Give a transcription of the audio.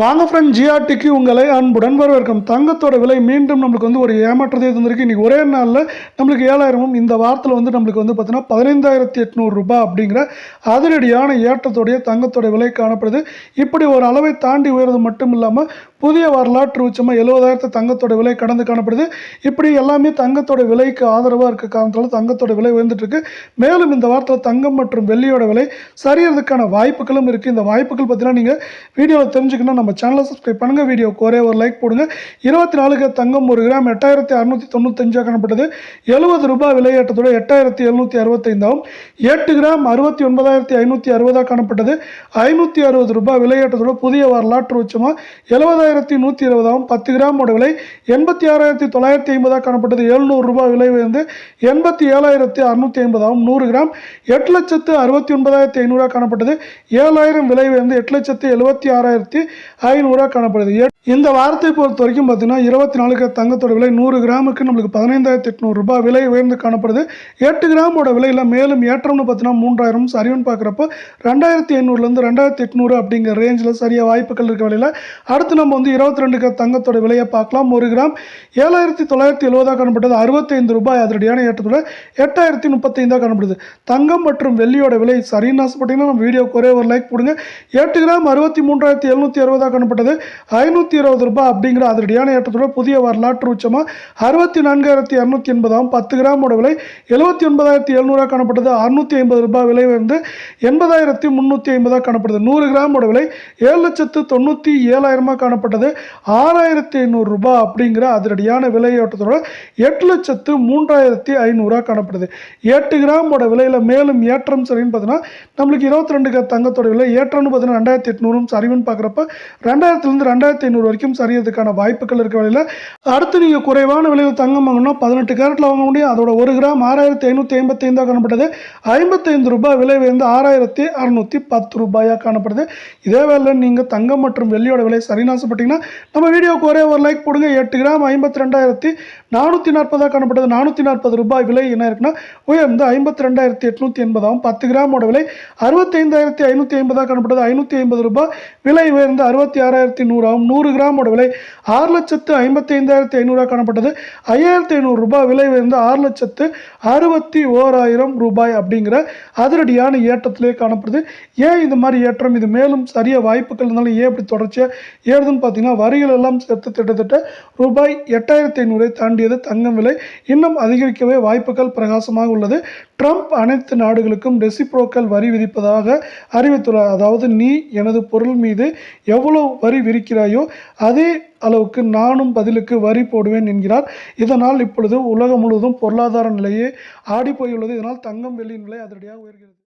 வாங்க ஃப்ரெண்ட் ஜிஆர்டிக்கு உங்களை அன்புடன் வரவேற்கும் தங்கத்தோட விலை மீண்டும் நம்மளுக்கு வந்து ஒரு ஏமாற்றத்தை தந்திருக்கு. இன்றைக்கி ஒரே நாளில் நம்மளுக்கு ஏழாயிரமும் இந்த வாரத்தில் வந்து நம்மளுக்கு வந்து பார்த்திங்கன்னா பதினைந்தாயிரத்தி எட்நூறு ரூபாய் அப்படிங்கிற அதிரடியான ஏற்றத்தோடைய தங்கத்தோட விலை காணப்படுது. இப்படி ஒரு அளவை தாண்டி உயர்வது மட்டும் இல்லாமல் புதிய வரலாற்று உச்சமாக எழுபதாயிரத்து தங்கத்தோட விலை கடந்து காணப்படுது. இப்படி எல்லாமே தங்கத்தோட விலைக்கு ஆதரவாக இருக்க காரணத்தால் தங்கத்தோட விலை உயர்ந்துட்டுருக்கு. மேலும் இந்த வாரத்தில் தங்கம் மற்றும் வெள்ளியோட விலை சரியறதுக்கான வாய்ப்புகளும் இருக்குது இந்த வாய்ப்புகள் பார்த்தீங்கன்னா நீங்கள் வீடியோவில் தெரிஞ்சுக்கணும் நம்ம சேனலை சப்ஸ்கிரைப் பண்ணுங்கள் வீடியோக்கு ஒரே ஒரு லைக் போடுங்க. இருபத்தி நாலுக்கு தங்கம் ஒரு கிராம் எட்டாயிரத்தி அறுநூற்றி தொண்ணூத்தஞ்சாக காணப்பட்டது. எழுபது ரூபாய் விலையேற்றத்தோட எட்டாயிரத்தி எழுநூற்றி அறுபத்தைந்தாவும் எட்டு கிராம் அறுபத்தி ஒன்பதாயிரத்தி ஐநூற்றி அறுபதாக காணப்பட்டது. ஐநூற்றி அறுபது ரூபாய் விலையேற்றத்தோட புதிய வரலாற்று உச்சமாக எழுபதாயிரத்தி நூற்றி இருபதாகவும் பத்து கிராமோட விலை எண்பத்தி ஆறாயிரத்தி தொள்ளாயிரத்தி ஐம்பதாக காணப்பட்டது. எழுநூறு ரூபாய் விலை உயர்ந்து எண்பத்தி ஏழாயிரத்தி அறுநூற்றி ஐம்பதாகவும் நூறு கிராம் எட்டு லட்சத்து அறுபத்தி ஒன்பதாயிரத்தி ஐநூறாக காணப்பட்டது. ஏழாயிரம் விலை உயர்ந்து எட்டு லட்சத்து எழுபத்தி ஆறாயிரத்தி ஐநூறுரூவா காணப்படுது இந்த வாரத்தை பொறுத்த வரைக்கும் பார்த்தீங்கன்னா இருபத்தி நாலுக்கு தங்கத்தோட விலை நூறு கிராமுக்கு நம்மளுக்கு பதினைந்தாயிரத்தி எட்நூறு ரூபாய் விலை உயர்ந்து காணப்படுது. எட்டு கிராமோட விலையில் மேலும் ஏற்றம்னு பார்த்தீங்கன்னா மூன்றாயிரம் சரிவுன்னு பார்க்குறப்போ ரெண்டாயிரத்தி ஐநூறுலேருந்து ரெண்டாயிரத்தி எட்நூறு அப்படிங்கிற ரேஞ்சில் சரியாக வாய்ப்புகள் இருக்க விலையில் அடுத்து நம்ம வந்து இருபத்தி ரெண்டுக்கு தங்கத்தோட விலையை பார்க்கலாம். ஒரு கிராம் ஏழாயிரத்தி தொள்ளாயிரத்தி எழுபதாக காணப்பட்டது. அறுபத்தைந்து ரூபாய் அதிரடியான ஏற்றத்தோட எட்டாயிரத்தி முப்பத்தைந்தாக காணப்படுது. தங்கம் மற்றும் வெள்ளியோட விலை சரின்னு ஆசைப்பட்டீங்கன்னா நம்ம வீடியோக்கு ஒரே ஒரு லைக் போடுங்க. எட்டு கிராம் அறுபத்தி மூன்றாயிரத்தி எழுநூற்றி அறுபதாக காணப்பட்டது. ஐநூற்றி இருபது ரூபாய் அப்படிங்கிற அதிரடியான ஏற்றத்தோட புதிய வரலாற்று உச்சமாக அறுபத்தி நான்காயிரத்தி இரநூத்தி எண்பதாம் பத்து கிராமோட விலை எழுபத்தி ஒன்பதாயிரத்தி எழுநூறாக காணப்பட்டது. அறுநூற்றி ஐம்பது ரூபாய் விலை வந்து எண்பதாயிரத்தி முந்நூற்றி ஐம்பதாக காணப்பட்டது நூறு கிராமோட விலை ஏழு லட்சத்து தொண்ணூற்றி ஏழாயிரமாக காணப்பட்டது. ஆறாயிரத்தி ஐநூறு ரூபாய் அப்படிங்கிற அதிரடியான விலை ஏற்றத்தோட எட்டு லட்சத்து மூன்றாயிரத்தி ஐநூறாக காணப்படுது. எட்டு கிராமோட விலையில் மேலும் ஏற்றம் சரின்னு பார்த்தீங்கன்னா நம்மளுக்கு இருபத்தி ரெண்டு தங்கத்தோட விலை ஏற்றம்னு பார்த்தீங்கன்னா ரெண்டாயிரத்தி எட்நூறும் சரிவுன்னு பார்க்குறப்ப ரெண்டாயிரத்துலேருந்து ரெண்டாயிரத்தி ஐநூறு வரைக்கும் சரியறதுக்கான வாய்ப்புகள் இருக்க வழியில். அடுத்து நீங்கள் குறைவான விலையில் தங்கம் வாங்கினா பதினெட்டு கேரட்டில் வாங்க முடியும். அதோட ஒரு கிராம் ஆறாயிரத்தி ஐநூற்றி ஐம்பத்தைந்தாக காணப்பட்டது ஐம்பத்தைந்து ரூபாய் விலை வந்து ஆறாயிரத்தி அறநூற்றி பத்து ரூபாயாக காணப்படுது. இதே வேலை நீங்கள் தங்கம் மற்றும் வெள்ளியோட விலை சரின்னு நம்ம வீடியோக்கு ஒரே ஒரு லைக் போடுங்க. எட்டு கிராம் ஐம்பத்தி ரெண்டாயிரத்தி நானூற்றி நாற்பதாக காணப்பட்டது நானூற்றி நாற்பது ரூபாய் விலை என்ன இருக்குன்னா உயர்ந்து ஐம்பத்தி ரெண்டாயிரத்தி எட்நூற்றி எண்பதாகவும் பத்து கிராமோட விலை அறுபத்தைந்தாயிரத்தி ஐநூற்றி ஐம்பதாக காணப்பட்டது ஐநூற்றி ஐம்பது ரூபாய் விலை உயர்ந்து அறுபத்தி ஆறாயிரத்தி நூறாகவும் நூறு நூறு கிராமோட விலை ஆறு லட்சத்து ஐம்பத்தி ஐந்தாயிரத்தி ஐநூறுரூவா காணப்பட்டது. ஐயாயிரத்தி ஐநூறு ரூபாய் விலை வந்து ஆறு லட்சத்து அறுபத்தி ஓராயிரம் ரூபாய் அப்படிங்கிற அதிரடியான ஏற்றத்திலே காணப்படுது. ஏன் இந்த மாதிரி ஏற்றம்? இது மேலும் சரிய வாய்ப்புகள் இருந்தாலும் ஏன் இப்படி தொடர்ச்சியாக ஏறுதுன்னு பார்த்தீங்கன்னா வரிகள் எல்லாம் சேர்த்து கிட்டத்தட்ட ரூபாய் எட்டாயிரத்தி ஐநூறை தாண்டியது தங்கம் விலை. இன்னும் அதிகரிக்கவே வாய்ப்புகள் பிரகாசமாக உள்ளது. ட்ரம்ப் அனைத்து நாடுகளுக்கும் ரெசிப்ரோக்கல் வரி விதிப்பதாக அறிவித்துள்ளார். அதாவது நீ எனது பொருள் மீது எவ்வளவு வரி விரிக்கிறாயோ அதே அளவுக்கு நானும் பதிலுக்கு வரி போடுவேன் என்கிறார். இதனால் இப்பொழுது உலகம் முழுவதும் பொருளாதார நிலையே ஆடி போயுள்ளது இதனால் தங்கம் வெள்ளியின் விலை அதிரடியாக உயர்கிறது.